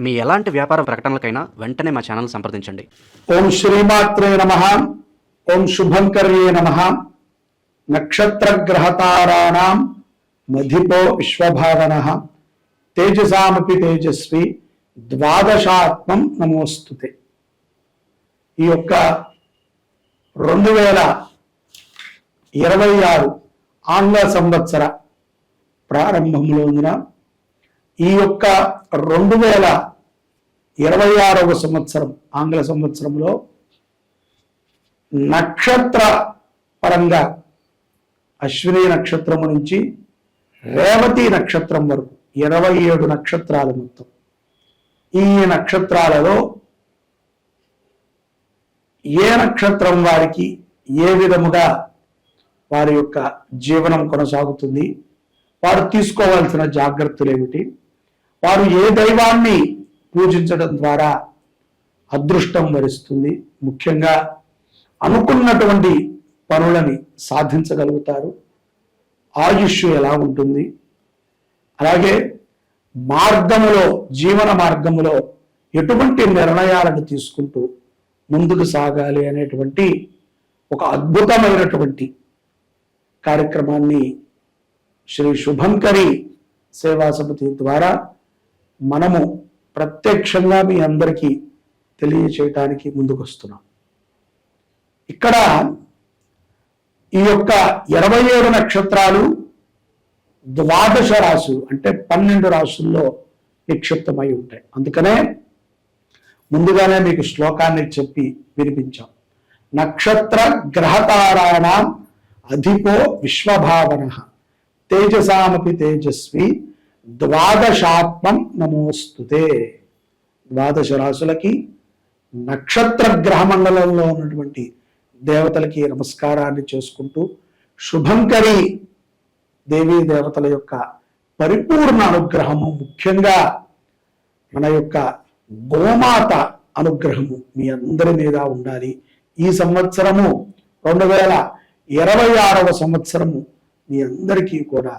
మీ ఎలాంటి వ్యాపార ప్రకటనలకైనా వెంటనే మా ఛానల్ సంప్రదించండి. ఓం శ్రీమాత్రే నమ. ఓం శుభంకర్యే నమ. నక్షత్రగ్రహతారాణం మధిపో విశ్వభావన. తేజసామపి తేజస్వి ద్వాదశాత్మం నమోస్తుతే. ఈ యొక్క రెండు వేల ఇరవై ఆరు ఆంగ్ల సంవత్సర ప్రారంభంలో ఉన్న ఈ యొక్క రెండు వేల ఇరవై ఆరవ సంవత్సరం ఆంగ్ల సంవత్సరంలో నక్షత్ర పరంగా అశ్విని నక్షత్రము నుంచి రేవతి నక్షత్రం వరకు ఇరవై ఏడు నక్షత్రాలు మొత్తం. ఈ నక్షత్రాలలో ఏ నక్షత్రం వారికి ఏ విధముగా వారి యొక్క జీవనం కొనసాగుతుంది వారు తీసుకోవాల్సిన జాగ్రత్తలు ఏమిటి? వారు ఏ దైవాన్ని పూజించడం ద్వారా అదృష్టం వరిస్తుంది? ముఖ్యంగా అనుకున్నటువంటి పనులని సాధించగలుగుతారు. ఆయుష్ ఎలా ఉంటుంది? అలాగే మార్గములో జీవన మార్గములో ఎటువంటి నిర్ణయాలను తీసుకుంటూ ముందుకు సాగాలి అనేటువంటి ఒక అద్భుతమైనటువంటి కార్యక్రమాన్ని శ్రీ శుభంకరి సేవా సమితి ద్వారా మనము ప్రత్యక్షంగా మీ అందరికీ తెలియచేయటానికి ముందుకొస్తున్నాం. ఇక్కడ ఈ యొక్క ఇరవై ఏడు నక్షత్రాలు ద్వాదశ రాశులు అంటే పన్నెండు రాశుల్లో నిక్షిప్తమై ఉంటాయి. అందుకనే ముందుగానే మీకు శ్లోకాన్ని చెప్పి వినిపించాం. నక్షత్ర గ్రహతారాణం అధిపో విశ్వభావన తేజసామపి తేజస్వి ద్వాదశాత్మం నమోస్తుతే. ద్వాదశ రాసులకి నక్షత్ర గ్రహ మండలంలో ఉన్నటువంటి దేవతలకి నమస్కారాన్ని చేసుకుంటూ శుభంకరి దేవీ దేవతల యొక్క పరిపూర్ణ అనుగ్రహము ముఖ్యంగా మన యొక్క గోమాత అనుగ్రహము మీ అందరి మీద ఉండాలి. ఈ సంవత్సరము రెండు వేల ఇరవై ఆరవ సంవత్సరము మీ అందరికీ కూడా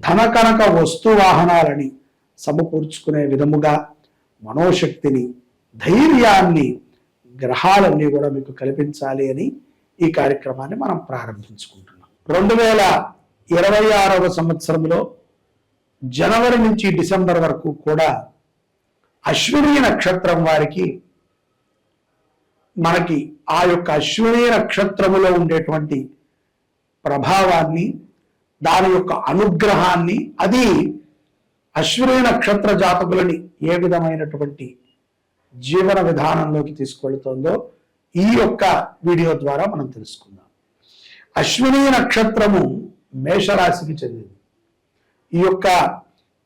ధన కనక వస్తు వాహనాలని సమకూర్చుకునే విధముగా మనోశక్తిని ధైర్యాన్ని గ్రహాలన్నీ కూడా మీకు కల్పించాలి అని ఈ కార్యక్రమాన్ని మనం ప్రారంభించుకుంటున్నాం. రెండు వేల ఇరవై ఆరవ సంవత్సరంలో జనవరి నుంచి డిసెంబర్ వరకు కూడా అశ్విని నక్షత్రం వారికి మనకి ఆ యొక్క అశ్విని నక్షత్రములో ఉండేటువంటి ప్రభావాన్ని దాని యొక్క అనుగ్రహాన్ని అది అశ్విని నక్షత్ర జాతకులని ఏ విధమైనటువంటి జీవన విధానంలోకి తీసుకెళ్తుందో ఈ యొక్క వీడియో ద్వారా మనం తెలుసుకుందాం. అశ్విని నక్షత్రము మేషరాశికి చెందింది. ఈ యొక్క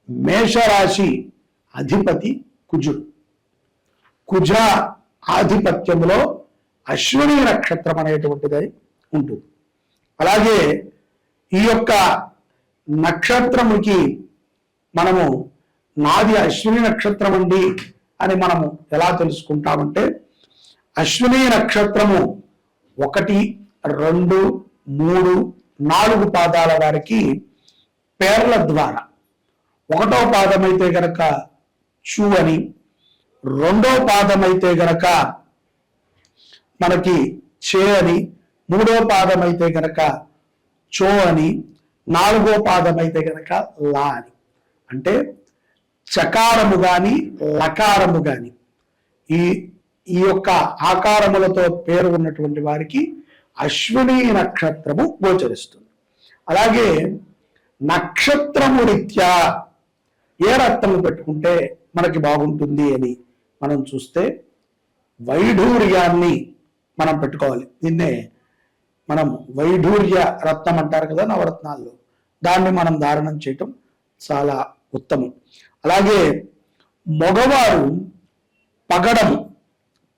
మేషరాశి అధిపతి కుజుడు. కుజ ఆధిపత్యంలో అశ్విని నక్షత్రం అనేటువంటిది ఉంటుంది. అలాగే ఈ యొక్క నక్షత్రముకి మనము నాది అశ్విని నక్షత్రం అండి అని మనము ఎలా తెలుసుకుంటామంటే అశ్విని నక్షత్రము ఒకటి రెండు మూడు నాలుగు పాదాల వారికి పేర్ల ద్వారా. ఒకటో పాదం అయితే గనక చూ అని రెండో పాదం అయితే గనక మనకి చే అని మూడో పాదం అయితే గనక చో అని నాలుగో పాదం అయితే గనక లా అని. అంటే చకారము కానీ లకారము కానీ ఈ ఈ యొక్క ఆకారములతో పేరు ఉన్నటువంటి వారికి అశ్విని నక్షత్రము గోచరిస్తుంది. అలాగే నక్షత్రము రీత్యా ఏ రత్నము పెట్టుకుంటే మనకి బాగుంటుంది అని మనం చూస్తే వైఢూర్యాన్ని మనం పెట్టుకోవాలి. దీన్నే మనం వైఢూర్య రత్నం అంటారు కదా నవరత్నాల్లో దాన్ని మనం ధారణం చేయటం చాలా ఉత్తమం. అలాగే మగవారు పగడము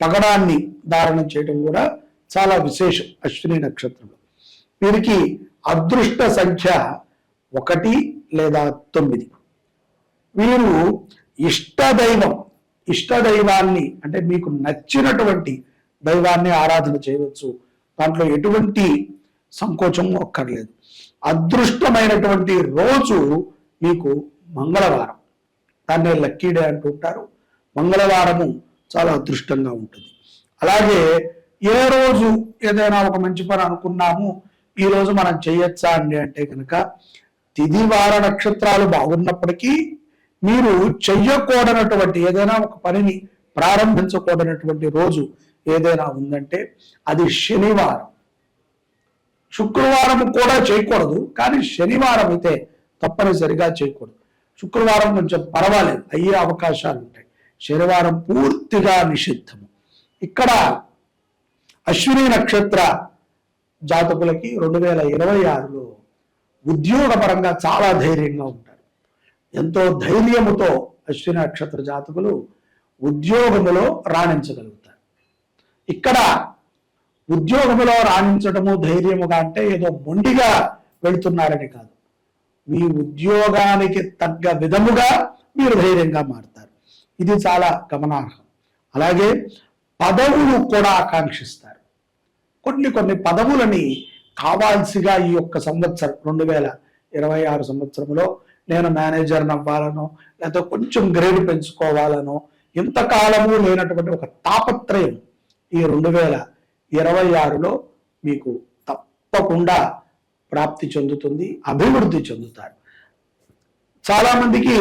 పగడాన్ని ధారణం చేయటం కూడా చాలా విశేషం అశ్విని నక్షత్రంలో. వీరికి అదృష్ట సంఖ్య ఒకటి లేదా తొమ్మిది. వీరు ఇష్టదైవం ఇష్టదైవాన్ని అంటే మీకు నచ్చినటువంటి దైవాన్ని ఆరాధన చేయవచ్చు. దాంట్లో ఎటువంటి సంకోచం ఒక్కర్లేదు. అదృష్టమైనటువంటి రోజు మీకు మంగళవారం. దాన్నే లక్కీ డే అంటుంటారు. మంగళవారము చాలా అదృష్టంగా ఉంటుంది. అలాగే ఏ రోజు ఏదైనా ఒక మంచి పని అనుకున్నాము ఈ రోజు మనం చేయొచ్చా అండి అంటే కనుక తిది వార నక్షత్రాలు బాగున్నప్పటికీ మీరు చెయ్యకూడనటువంటి ఏదైనా ఒక పనిని ప్రారంభించకూడనటువంటి రోజు ఏదైనా ఉందంటే అది శనివారం. శుక్రవారం కూడా చేయకూడదు కానీ శనివారం అయితే తప్పనిసరిగా చేయకూడదు. శుక్రవారం కొంచెం పర్వాలేదు అయ్యే అవకాశాలు ఉంటాయి. శనివారం పూర్తిగా నిషిద్ధము. ఇక్కడ అశ్విని నక్షత్ర జాతకులకి రెండు వేల ఇరవై ఆరులో ఉద్యోగపరంగా చాలా ధైర్యంగా ఉంటారు. ఎంతో ధైర్యముతో అశ్విని నక్షత్ర జాతకులు ఉద్యోగములో రాణించగలుగుతారు. ఇక్కడ ఉద్యోగములో రాణించడము ధైర్యముగా అంటే ఏదో మొండిగా వెళుతున్నారని కాదు. మీ ఉద్యోగానికి తగ్గ విధముగా మీరు ధైర్యంగా మారుతారు. ఇది చాలా గమనార్హం. అలాగే పదవులు కూడా ఆకాంక్షిస్తారు. కొన్ని కొన్ని పదవులని కావాల్సిగా ఈ యొక్క సంవత్సరం రెండు వేల ఇరవై ఆరు సంవత్సరంలో నేను మేనేజర్ అవ్వాలనో లేకపోతే కొంచెం గ్రేడ్ పెంచుకోవాలనో ఇంతకాలము లేనటువంటి ఒక తాపత్రయం ఈ రెండు వేల ఇరవై ఆరులో మీకు తప్పకుండా ప్రాప్తి చెందుతుంది అభివృద్ధి చెందుతారు. చాలా మందికి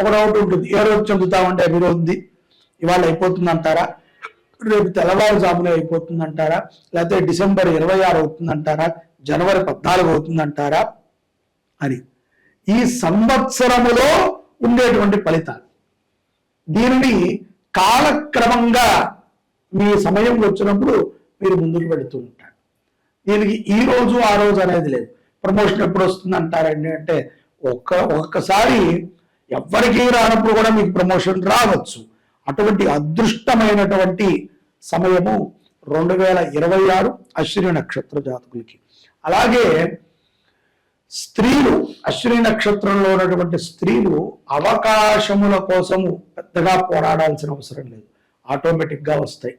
ఒక డౌట్ ఉంటుంది ఏ రోజు చెందుతామంటే అభివృద్ధి? ఇవాళ అయిపోతుంది అంటారా రేపు తెల్లవారుజామునే అయిపోతుంది అంటారా లేకపోతే డిసెంబర్ ఇరవై ఆరు అవుతుంది అంటారా జనవరి పద్నాలుగు అవుతుంది అంటారా అని. ఈ సంవత్సరములో ఉండేటువంటి ఫలితాలు. దీనిని కాలక్రమంగా మీ సమయం వచ్చినప్పుడు మీరు ముందుకు వెళుతూ ఉంటారు. దీనికి ఈ రోజు ఆ రోజు అనేది లేదు. ప్రమోషన్ ఎప్పుడు వస్తుంది అంటారండి అంటే ఒక్క ఒక్కసారి ఎవ్వరికీ రానప్పుడు కూడా మీకు ప్రమోషన్ రావచ్చు. అటువంటి అదృష్టమైనటువంటి సమయము రెండు వేల ఇరవై ఆరు అశ్విని నక్షత్ర జాతకులకి. అలాగే స్త్రీలు అశ్విని నక్షత్రంలో ఉన్నటువంటి స్త్రీలు అవకాశముల కోసము పెద్దగా పోరాడాల్సిన అవసరం లేదు. ఆటోమేటిక్గా వస్తాయి.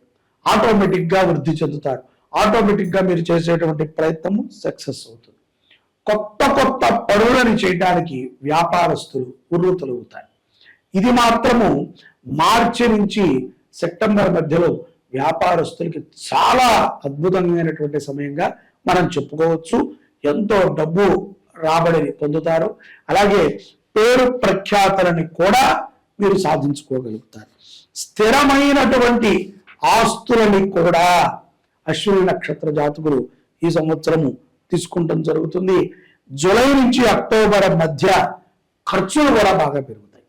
ఆటోమేటిక్గా వృద్ధి చెందుతారు. ఆటోమేటిక్గా మీరు చేసేటువంటి ప్రయత్నము సక్సెస్ అవుతుంది. కొత్త కొత్త పనులను చేయడానికి వ్యాపారస్తులు ఉర్రూతలుగుతారు ఇది మాత్రము మార్చి నుంచి సెప్టెంబర్ మధ్యలో వ్యాపారస్తులకి చాలా అద్భుతమైనటువంటి సమయంగా మనం చెప్పుకోవచ్చు. ఎంతో డబ్బు రాబడిని పొందుతారు. అలాగే పేరు ప్రఖ్యాతలని కూడా మీరు సాధించుకోగలుగుతారు. స్థిరమైనటువంటి ఆస్తులని కూడా అశ్విని నక్షత్ర జాతకులు ఈ సంవత్సరము తీసుకుంటం జరుగుతుంది. జూలై నుంచి అక్టోబర్ మధ్య ఖర్చులు కూడా బాగా పెరుగుతాయి.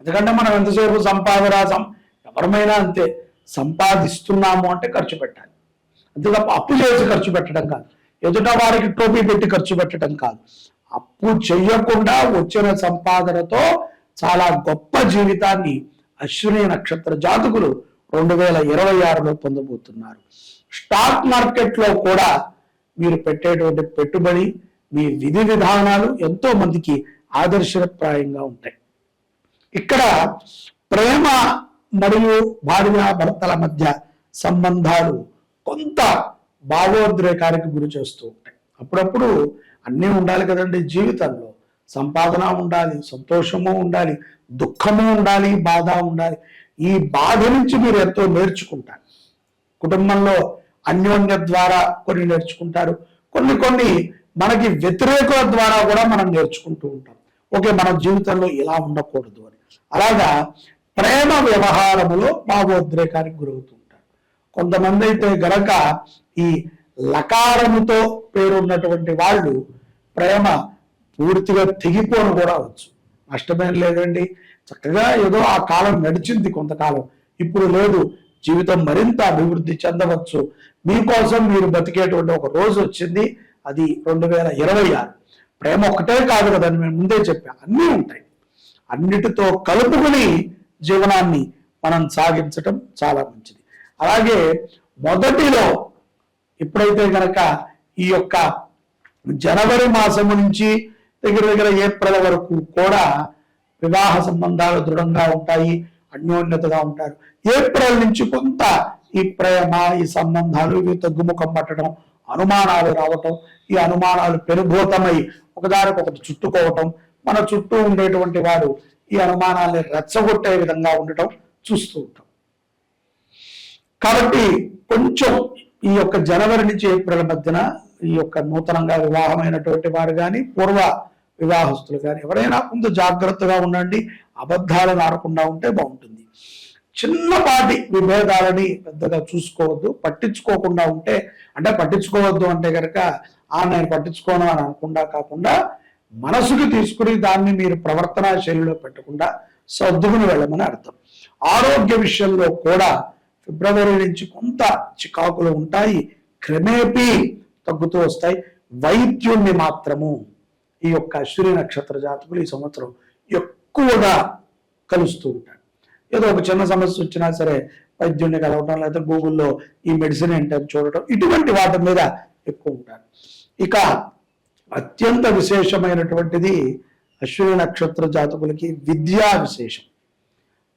ఎందుకంటే మనం ఎంతసేపు సంపాదన ఎవరమైనా అంతే సంపాదిస్తున్నాము అంటే ఖర్చు పెట్టాలి. అంతే తప్ప అప్పు చేసి ఖర్చు పెట్టడం కాదు. ఎదుట వారికి టోపీ పెట్టి ఖర్చు పెట్టడం కాదు. అప్పు చెయ్యకుండా వచ్చిన సంపాదనతో చాలా గొప్ప జీవితాన్ని అశ్విని నక్షత్ర జాతకులు రెండు వేల ఇరవై ఆరులో పొందబోతున్నారు. స్టాక్ మార్కెట్లో కూడా మీరు పెట్టేటువంటి పెట్టుబడి మీ విధి విధానాలు ఎంతో మందికి ఆదర్శప్రాయంగా ఉంటాయి. ఇక్కడ ప్రేమ మరియు భార్య భర్తల మధ్య సంబంధాలు కొంత భావోద్రేకానికి గురి చేస్తూ ఉంటాయి. అప్పుడప్పుడు అన్నీ ఉండాలి కదండి జీవితంలో. సంపాదన ఉండాలి సంతోషము ఉండాలి దుఃఖము ఉండాలి బాధ ఉండాలి. ఈ బాధ నుంచి మీరు ఎంతో నేర్చుకుంటారు. కుటుంబంలో అన్యోన్య ద్వారా కొన్ని నేర్చుకుంటారు. కొన్ని కొన్ని మనకి వ్యతిరేకుల ద్వారా కూడా మనం నేర్చుకుంటూ ఉంటాం. ఓకే మన జీవితంలో ఇలా ఉండకూడదు అని. అలాగా ప్రేమ వ్యవహారములో భావోద్రేకానికి గురవుతూ ఉంటారు. కొంతమంది అయితే గనక ఈ లకారముతో పేరున్నటువంటి వాళ్ళు ప్రేమ పూర్తిగా తెగిపోను కూడా అవచ్చు నష్టమేం లేదండి. చక్కగా ఏదో ఆ కాలం నడిచింది కొంతకాలం. ఇప్పుడు లేదు. జీవితం మరింత అభివృద్ధి చెందవచ్చు. మీకోసం మీరు బతికేటువంటి ఒక రోజు వచ్చింది. అది రెండు వేల ఇరవై ఆరు. ప్రేమ ఒకటే కాదు కదండి. మేము ముందే చెప్పాం. అన్నీ ఉంటాయి. అన్నిటితో కలుపుకుని జీవనాన్ని మనం సాగించటం చాలా మంచిది. అలాగే మొదటిలో ఎప్పుడైతే కనుక ఈ యొక్క జనవరి మాసము నుంచి దగ్గర దగ్గర ఏప్రిల్ వరకు కూడా వివాహ సంబంధాలు దృఢంగా ఉంటాయి అన్యోన్యతగా ఉంటారు. ఏప్రిల్ నుంచి కొంత ఈ ప్రేమ ఈ సంబంధాలు ఇవి తగ్గుముఖం పట్టడం అనుమానాలు రావటం ఈ అనుమానాలు పెనుభూతమై ఒకదానికొకటి చుట్టుకోవటం మన చుట్టూ ఉండేటువంటి వాడు ఈ అనుమానాల్ని రెచ్చగొట్టే విధంగా ఉండటం చూస్తూ ఉంటాం. కాబట్టి కొంచెం ఈ యొక్క జనవరి నుంచి ఏప్రిల్ మధ్యన ఈ యొక్క నూతనంగా వివాహమైనటువంటి వారు కానీ పూర్వ వివాహస్తులు కానీ ఎవరైనా ముందు జాగ్రత్తగా ఉండండి. అబద్ధాలను ఆడకుండా ఉంటే బాగుంటుంది. చిన్నపాటి విభేదాలని పెద్దగా చూసుకోవద్దు. పట్టించుకోకుండా ఉంటే అంటే పట్టించుకోవద్దు అంటే కనుక ఆ నేను పట్టించుకోను అని అనకుండా కాకుండా మనసుకు తీసుకుని దాన్ని మీరు ప్రవర్తనా శైలిలో పెట్టకుండా సర్దుకుని వెళ్ళమని అర్థం. ఆరోగ్య విషయంలో కూడా ఫిబ్రవరి నుంచి కొంత చికాకులు ఉంటాయి. క్రమేపీ తగ్గుతూ వస్తాయి. వైద్యుణ్ణి మాత్రము ఈ యొక్క అశ్విని నక్షత్ర జాతకులు ఈ సంవత్సరం ఎక్కువగా కలుస్తూ ఉంటారు. ఏదో ఒక చిన్న సమస్య వచ్చినా సరే వైద్యుడిని కలవటం లేదా గూగుల్లో ఈ మెడిసిన్ ఏంటని చూడటం ఇటువంటి వాటి మీద ఎక్కువ ఉంటారు. ఇక అత్యంత విశేషమైనటువంటిది అశ్విని నక్షత్ర జాతకులకి విద్యా విశేషం.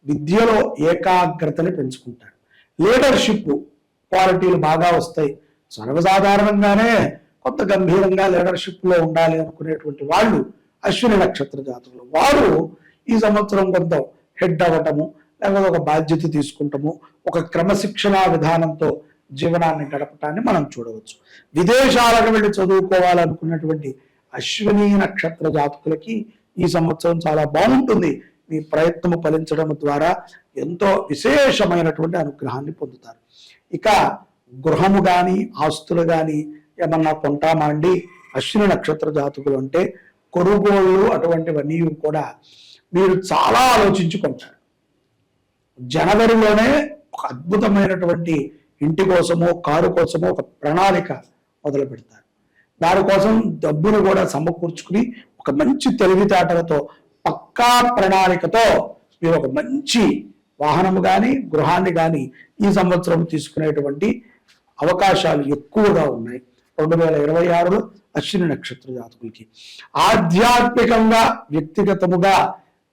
విద్యలో ఏకాగ్రతని పెంచుకుంటారు. లీడర్షిప్ క్వాలిటీలు బాగా వస్తాయి. సర్వసాధారణంగానే కొంత గంభీరంగా లీడర్షిప్లో ఉండాలి అనుకునేటువంటి వాళ్ళు అశ్విని నక్షత్ర జాతకులు. వారు ఈ సంవత్సరం కొంత హెడ్ అవ్వటము లేకపోతే ఒక బాధ్యత తీసుకుంటాము ఒక క్రమశిక్షణా విధానంతో జీవనాన్ని గడపటాన్ని మనం చూడవచ్చు. విదేశాలకు వెళ్ళి చదువుకోవాలనుకున్నటువంటి అశ్విని నక్షత్ర జాతకులకి ఈ సంవత్సరం చాలా బాగుంటుంది. మీ ప్రయత్నము ఫలించడం ద్వారా ఎంతో విశేషమైనటువంటి అనుగ్రహాన్ని పొందుతారు. ఇక గృహము కానీ ఆస్తులు కానీ ఏమన్నా కొంటామా అండి? అశ్విని నక్షత్ర జాతకులు అంటే కొనుగోళ్ళు అటువంటివన్నీ కూడా మీరు చాలా ఆలోచించుకుంటారు జనవరిలోనే ఒక అద్భుతమైనటువంటి ఇంటి కోసమో కారు కోసమో ఒక ప్రణాళిక మొదలు పెడతారు. దానికోసం డబ్బును కూడా సమకూర్చుకుని ఒక మంచి తెలివితేటలతో పక్కా ప్రణాళికతో మీరు ఒక మంచి వాహనము కానీ గృహాన్ని కానీ ఈ సంవత్సరం తీసుకునేటువంటి అవకాశాలు ఎక్కువగా ఉన్నాయి. రెండు వేల ఇరవై ఆరులో అశ్విని నక్షత్ర జాతకులకి. ఆధ్యాత్మికంగా వ్యక్తిగతముగా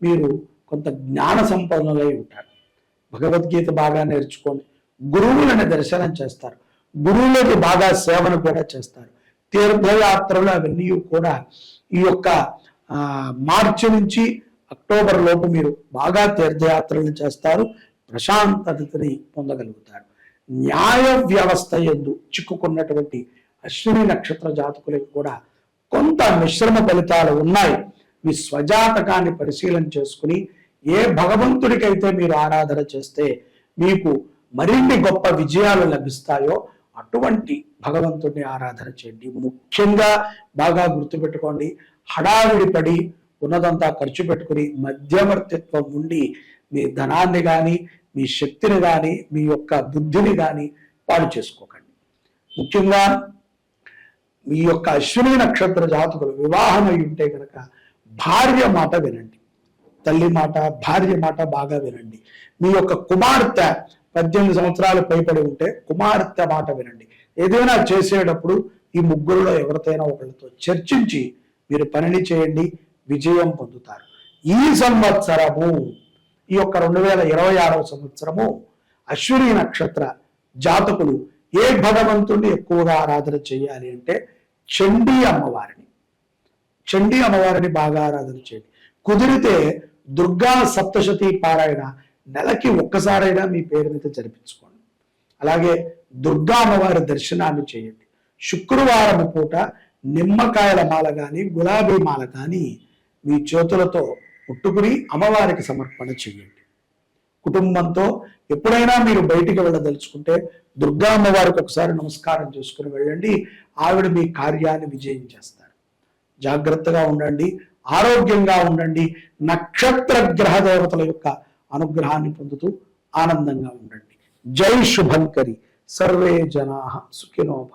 మీరు కొంత జ్ఞాన సంపన్నులై ఉంటారు. భగవద్గీత బాగా నేర్చుకోండి. గురువులను దర్శనం చేస్తారు. గురువులకి బాగా సేవను కూడా చేస్తారు. తీర్థయాత్రలు అవన్నీ కూడా ఈ యొక్క ఆ, మార్చి నుంచి అక్టోబర్ లోపు మీరు బాగా తీర్థయాత్రలు చేస్తారు. ప్రశాంతతని పొందగలుగుతారు. న్యాయ వ్యవస్థ ఎందు చిక్కుకున్నటువంటి అశ్విని నక్షత్ర జాతకులకు కూడా కొంత మిశ్రమ ఫలితాలు ఉన్నాయి. మీ స్వజాతకాన్ని పరిశీలన చేసుకుని ఏ భగవంతుడికైతే మీరు ఆరాధన చేస్తే మీకు మరిన్ని గొప్ప విజయాలు లభిస్తాయో అటువంటి భగవంతుడిని ఆరాధన చేయండి. ముఖ్యంగా బాగా గుర్తుపెట్టుకోండి. హడావిడి పడి ఉన్నదంతా ఖర్చు పెట్టుకుని మధ్యవర్తిత్వం ఉండి మీ ధనాన్ని కానీ మీ శక్తిని కానీ మీ యొక్క బుద్ధిని కానీ పాడు చేసుకోకండి. ముఖ్యంగా మీ యొక్క అశ్విని నక్షత్ర జాతకులు వివాహమై ఉంటే కనుక భార్య మాట వినండి. తల్లి మాట భార్య మాట బాగా వినండి. మీ యొక్క కుమార్తె పద్దెనిమిది సంవత్సరాలు పైపడి ఉంటే కుమార్తె మాట వినండి. ఏదైనా చేసేటప్పుడు ఈ ముగ్గురులో ఎవరితోనైనా ఒకరితో చర్చించి మీరు పనిని చేయండి విజయం పొందుతారు. ఈ సంవత్సరము ఈ యొక్క రెండు వేల ఇరవై ఆరవ సంవత్సరము అశ్విని నక్షత్ర జాతకులు ఏ భగవంతుడిని ఎక్కువగా ఆరాధన చేయాలి అంటే చండీ అమ్మవారిని. చండీ అమ్మవారిని బాగా ఆరాధన చేయండి. కుదిరితే దుర్గా సప్తశతి పారాయణ నెలకి ఒక్కసారైనా మీ పేరు మీద జరిపించుకోండి. అలాగే దుర్గా అమ్మవారి దర్శనాన్ని చేయండి. శుక్రవారం పూట నిమ్మకాయల మాల కానీ గులాబీ మాల కానీ మీ చేతులతో ముట్టుకుని అమ్మవారికి సమర్పణ చేయండి. కుటుంబంతో ఎప్పుడైనా మీరు బయటికి వెళ్ళదలుచుకుంటే దుర్గా అమ్మవారికి ఒకసారి నమస్కారం చేసుకుని వెళ్ళండి. ఆవిడ మీ కార్యాన్ని విజయం చేస్తారు. జాగ్రత్తగా ఉండండి ఆరోగ్యంగా ఉండండి నక్షత్ర గ్రహ దేవతల యొక్క అనుగ్రహాన్ని పొందుతూ ఆనందంగా ఉండండి. జై శుభంకరి. సర్వే జనా సుఖినో